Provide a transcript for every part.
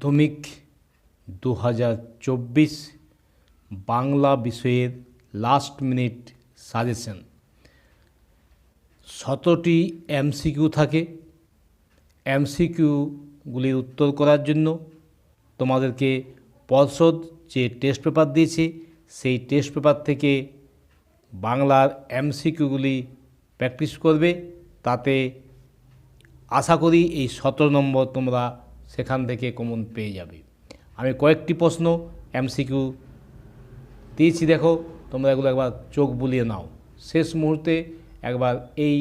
মাধ্যমিক দু হাজার চব্বিশ বাংলা বিষয়ের লাস্ট মিনিট সাজেশন সতেরোটি এমসিকিউ থাকে। এমসিকিউগুলির উত্তর করার জন্য তোমাদেরকে পর্ষদ যে টেস্ট পেপার দিয়েছে, সেই টেস্ট পেপার থেকে বাংলার এমসিকিউগুলি প্র্যাকটিস করবে। তাতে আশা করি এই সতেরো নম্বর তোমরা সেখান থেকে কমন পেয়ে যাবে। আমি কয়েকটি প্রশ্ন এমসিকিউ দিয়েছি, দেখো, তোমরা এগুলো একবার চোখ বুলিয়ে নাও। শেষ মুহূর্তে একবার এই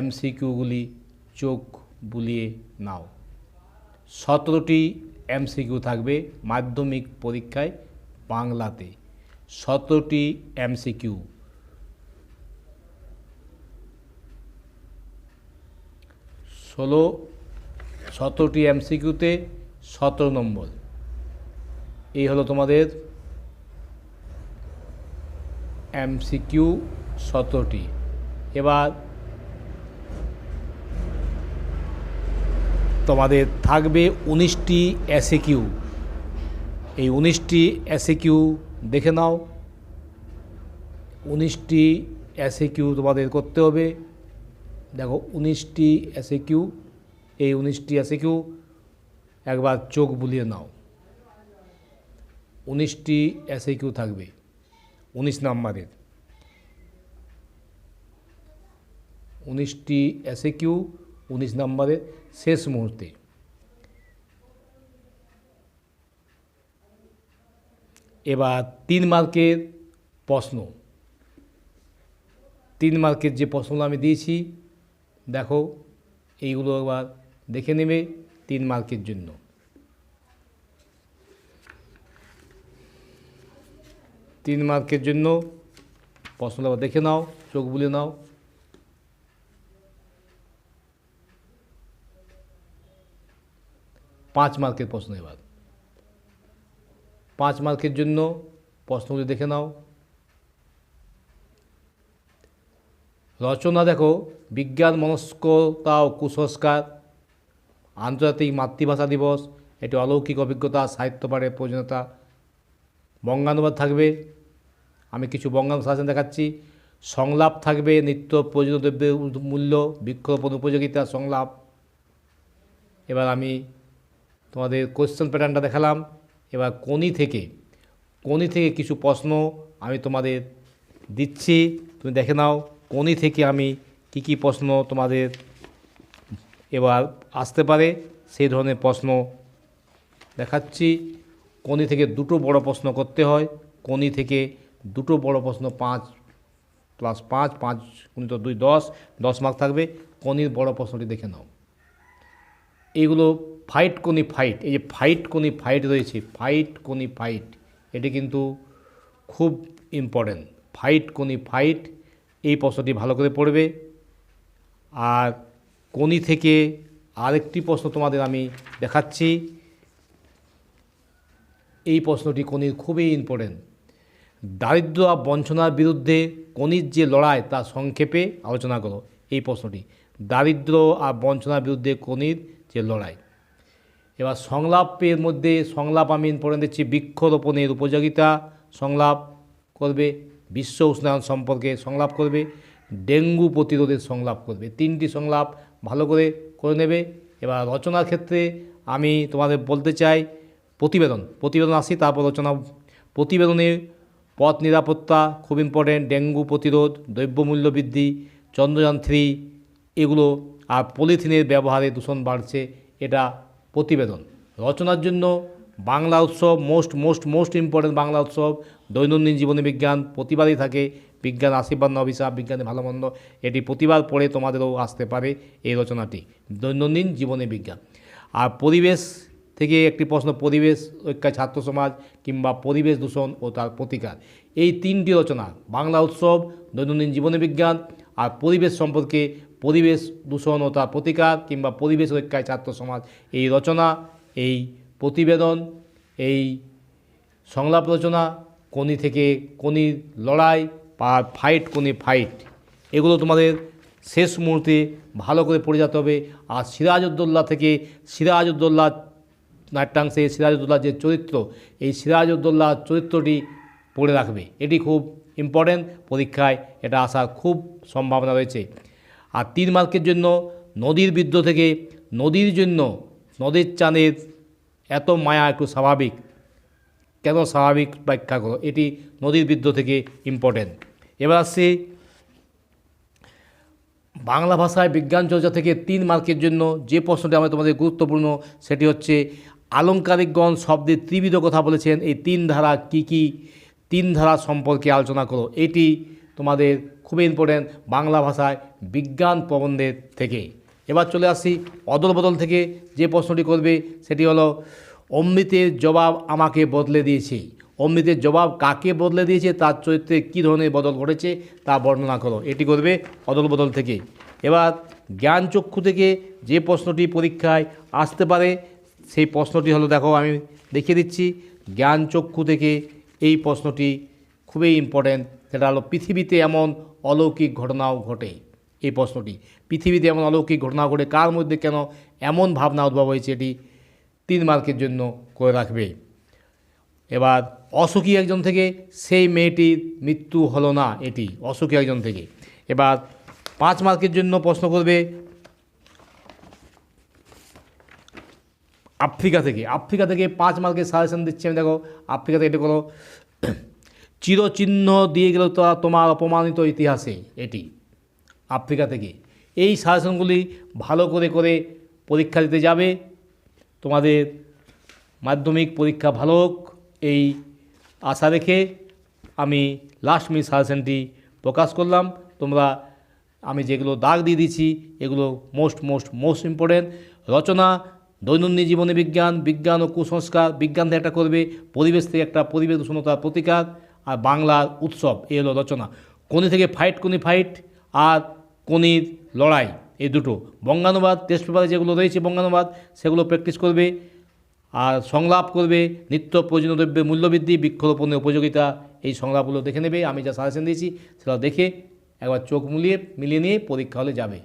এমসিকিউগুলি চোখ বুলিয়ে নাও। সতেরোটি এমসিকিউ থাকবে মাধ্যমিক পরীক্ষায় বাংলাতে। সতেরোটি এমসিকিউ ষোলো সতেরোটি এমসিকিউতে সতেরো নম্বর। এই হলো তোমাদের এমসিকিউ সতেরোটি। এবার তোমাদের থাকবে উনিশটি এসএকিউ। এই উনিশটি এসএকিউ দেখে নাও। উনিশটি এসএকিউ তোমাদের করতে হবে। দেখো, উনিশটি এসএকিউ এই উনিশটি এসএকিউ একবার চোখ বুলিয়ে নাও। উনিশটি এসএকিউ থাকবে? উনিশ নাম্বারের। উনিশটি এসএকিউ উনিশ নাম্বারের। শেষ মুহূর্তে। এবার তিন মার্কের প্রশ্ন। তিন মার্কের যে প্রশ্নগুলো আমি দিয়েছি, দেখো, এইগুলো একবার দেখে নেবে তিন মার্কের জন্য। তিন মার্কের জন্য প্রশ্নটা আবার দেখে নাও, চোখ বুলে নাও। পাঁচ মার্কের প্রশ্ন এবার। পাঁচ মার্কের জন্য প্রশ্নগুলি দেখে নাও। রচনা দেখো, বিজ্ঞান, মনস্কতা ও কুসংস্কার আন্তর্জাতিক মাতৃভাষা দিবস, এটি অলৌকিক অভিজ্ঞতা সাহিত্য পাঠের প্রয়োজনীয়তা। বঙ্গানুবাদ থাকবে। আমি কিছু বঙ্গানু সাজেশন দেখাচ্ছি। সংলাপ থাকবে, নিত্য প্রয়োজনীয় দ্রব্যের মূল্য বৃক্ষরোপণ উপযোগিতা, সংলাপ। এবার আমি তোমাদের কোয়েশ্চেন প্যাটার্নটা দেখালাম। এবার কোনি থেকে কোনি থেকে কিছু প্রশ্ন আমি তোমাদের দিচ্ছি। তুমি দেখে নাও কোনি থেকে আমি কি কি প্রশ্ন তোমাদের এবার আসতে পারে সেই ধরনের প্রশ্ন দেখাচ্ছি। কোনি থেকে দুটো বড় প্রশ্ন করতে হয়। কোনি থেকে দুটো বড় প্রশ্ন পাঁচ প্লাস পাঁচ পাঁচ গুণিত দুই, দশ দশ মার্ক থাকবে। কোনির বড় প্রশ্নটি দেখে নাও। এইগুলো ফাইট কোনি ফাইট এই যে ফাইট কোনি ফাইট রয়েছে ফাইট কোনি ফাইট এটি কিন্তু খুব ইম্পর্টেন্ট ফাইট কোনি ফাইট এই প্রশ্নটি ভালো করে পড়বে। আর কোনি থেকে আরেকটি প্রশ্ন তোমাদের আমি দেখাচ্ছি। এই প্রশ্নটি কোনির খুবই ইম্পর্টেন্ট দারিদ্র আর বঞ্চনার বিরুদ্ধে কোনির যে লড়াই তা সংক্ষেপে আলোচনা করো এই প্রশ্নটি। দারিদ্র আর বঞ্চনার বিরুদ্ধে কোনির যে লড়াই। এবার সংলাপের মধ্যে সংলাপ আমি ইম্পর্টেন্ট দিচ্ছি বৃক্ষরোপণের উপযোগিতা। সংলাপ করবে, বিশ্ব উষ্ণায়ন সম্পর্কে সংলাপ করবে, ডেঙ্গু প্রতিরোধের সংলাপ করবে। তিনটি সংলাপ ভালো করে করে নেবে। এবার রচনার ক্ষেত্রে আমি তোমাদের বলতে চাই প্রতিবেদন। প্রতিবেদন আসি, তারপর রচনা। প্রতিবেদনে পথ নিরাপত্তা, খুব ইম্পর্টেন্ট ডেঙ্গু প্রতিরোধ, দ্রব্যমূল্য বৃদ্ধি চন্দ্রযান থ্রি এগুলো আর পলিথিনের ব্যবহারে দূষণ বাড়ছে, এটা প্রতিবেদন। রচনার জন্য বাংলা উৎসব most most most important Bangla উৎসব, দৈনন্দিন জীবনে বিজ্ঞান প্রতিবারই থাকে। বিজ্ঞান আশীর্বাদ অভিশাপ, বিজ্ঞানে ভালো মন্দ, এটি প্রতিবার পড়ে তোমাদেরও আসতে পারে এই রচনাটি। দৈনন্দিন জীবনে বিজ্ঞান। আর পরিবেশ থেকে একটি প্রশ্ন, পরিবেশ, ঐক্য, ছাত্র সমাজ কিংবা পরিবেশ দূষণ ও তার প্রতিকার। এই তিনটি রচনা, বাংলা উৎসব, দৈনন্দিন জীবনে বিজ্ঞান আর পরিবেশ সম্পর্কে পরিবেশ দূষণ ও তার প্রতিকার কিংবা পরিবেশ ঐক্যায় ছাত্র সমাজ, এই রচনা, এই প্রতিবেদন, এই সংলাপ রচনা কোনি থেকে কোনির লড়াই ফাইট কোনি ফাইট এগুলো তোমাদের শেষ মুহূর্তে ভালো করে পড়ে যেতে হবে। আর সিরাজউদ্দৌল্লা থেকে সিরাজউদ্দৌল্লা নাট্যাংশে, সিরাজউদ্দৌলার যে চরিত্র, এই সিরাজউদ্দৌলার চরিত্রটি পড়ে রাখবে। এটি খুব ইম্পর্টেন্ট পরীক্ষায়, এটা আসার খুব সম্ভাবনা রয়েছে। আর তিন মার্কের জন্য নদীর বিদ্রোহ থেকে নদীর জন্য নদীর চানের এত মায়া একটু স্বাভাবিক। কেন স্বাভাবিক ব্যাখ্যা করো? এটি নদীর বিদ্রোহ থেকে ইম্পর্টেন্ট এবার আসছি বাংলা ভাষায় বিজ্ঞান চর্চা থেকে তিন মার্কের জন্য যে প্রশ্নটি আমাদের তোমাদের গুরুত্বপূর্ণ, সেটি হচ্ছে আলংকারিকগণ শব্দের ত্রিবিধ কথা বলেছেন, এই তিন ধারা কি কি? তিন ধারা সম্পর্কে আলোচনা করো। এটি তোমাদের খুবই ইম্পর্টেন্ট বাংলা ভাষায় বিজ্ঞান প্রবন্ধের থেকে। এবার চলে আসি অদল বদল থেকে যে প্রশ্নটি করবে, সেটি হলো, অমৃতের জবাব আমাকে বদলে দিয়েছে। অমৃতের জবাব কাকে বদলে দিয়েছে, তার চরিত্রে কী ধরনের বদল ঘটেছে, তা বর্ণনা করো। এটি করবে অদল বদল থেকে। এবার জ্ঞানচক্ষু থেকে যে প্রশ্নটি পরীক্ষায় আসতে পারে, সেই প্রশ্নটি হলো, দেখো, আমি দেখিয়ে দিচ্ছি জ্ঞানচক্ষু থেকে এই প্রশ্নটি খুবই ইম্পর্ট্যান্ট সেটা হলো, পৃথিবীতে এমন অলৌকিক ঘটনাও ঘটে। এই প্রশ্নটি, পৃথিবীতে এমন অলৌকিক ঘটনা ঘটে, কার মধ্যে কেন এমন ভাবনা উদ্ভব হয়েছে, এটি তিন মার্কের জন্য করে রাখবে। এবার অসুখী একজন থেকে সেই মেয়েটির মৃত্যু হলো না এটি, অসুখী একজন থেকে। এবার পাঁচ মার্কের জন্য প্রশ্ন করবে, আফ্রিকা থেকে আফ্রিকা থেকে পাঁচ মার্কের সাজেশন দিচ্ছি আমি, দেখো আফ্রিকা থেকে এটা কোনো চিরচিহ্ন দিয়ে গেল তো তোমার অপমানিত ইতিহাসে এটি, আফ্রিকা থেকে। এই সাজেশনগুলি ভালো করে করে পরীক্ষা দিতে যাবে। তোমাদের মাধ্যমিক পরীক্ষা ভালো হোক এই আশা রেখে আমি লাস্ট মিনিট সাজেশনটি প্রকাশ করলাম। তোমরা, আমি যেগুলো দাগ দিয়ে দিচ্ছি এগুলো মোস্ট মোস্ট মোস্ট ইম্পর্টেন্ট রচনা, দৈনন্দিন জীবনে বিজ্ঞান বিজ্ঞান ও কুসংস্কার, বিজ্ঞান থেকে একটা করবে, পরিবেশ থেকে একটা পরিবেশ উষ্ণতার প্রতিকার, আর বাংলার উৎসব এই হলো রচনা। কোনি থেকে ফাইট কোনি ফাইট আর কোনির লড়াই, এই দুটো। বঙ্গানুবাদ টেস্ট পেপারে যেগুলো রয়েছে বঙ্গানুবাদ, সেগুলো প্র্যাকটিস করবে। আর সংলাপ করবে নিত্য প্রয়োজনীয় দ্রব্যের মূল্যবৃদ্ধি, বৃক্ষরোপণের উপযোগিতা, এই সংলাপগুলো দেখে নেবে। আমি যা সাজেশন দিয়েছি, সেটা দেখে একবার চোখ মুলিয়ে, মিলিয়ে নিয়ে পরীক্ষা হলে যাবে।